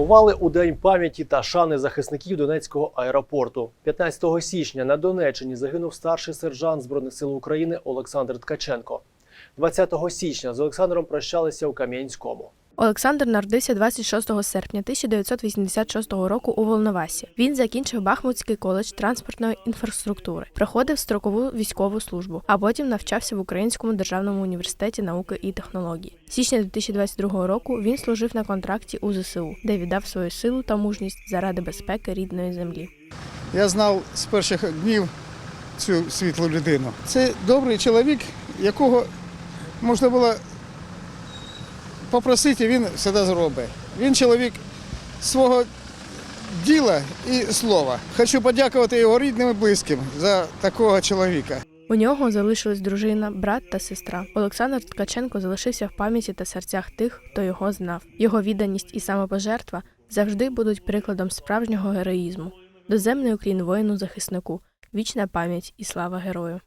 святкували у День пам'яті та шани захисників Донецького аеропорту. 15 січня на Донеччині загинув старший сержант Збройних сил України Олександр Ткаченко. 20 січня з Олександром прощалися у Кам'янському. Олександр народився 26 серпня 1986 року у Волновасі. Він закінчив Бахмутський коледж транспортної інфраструктури, проходив строкову військову службу, а потім навчався в Українському державному університеті науки і технологій. З Січня 2022 року він служив на контракті у ЗСУ, де віддав свою силу та мужність заради безпеки рідної землі. Я знав з перших днів цю світлу людину. Це добрий чоловік, якого можна було попросити, він все зробить. Він чоловік свого діла і слова. Хочу подякувати його рідним і близьким за такого чоловіка. У нього залишилась дружина, брат та сестра. Олександр Ткаченко залишився в пам'яті та серцях тих, хто його знав. Його відданість і самопожертва завжди будуть прикладом справжнього героїзму. Доземний уклін воїну захиснику, вічна пам'ять і слава герою.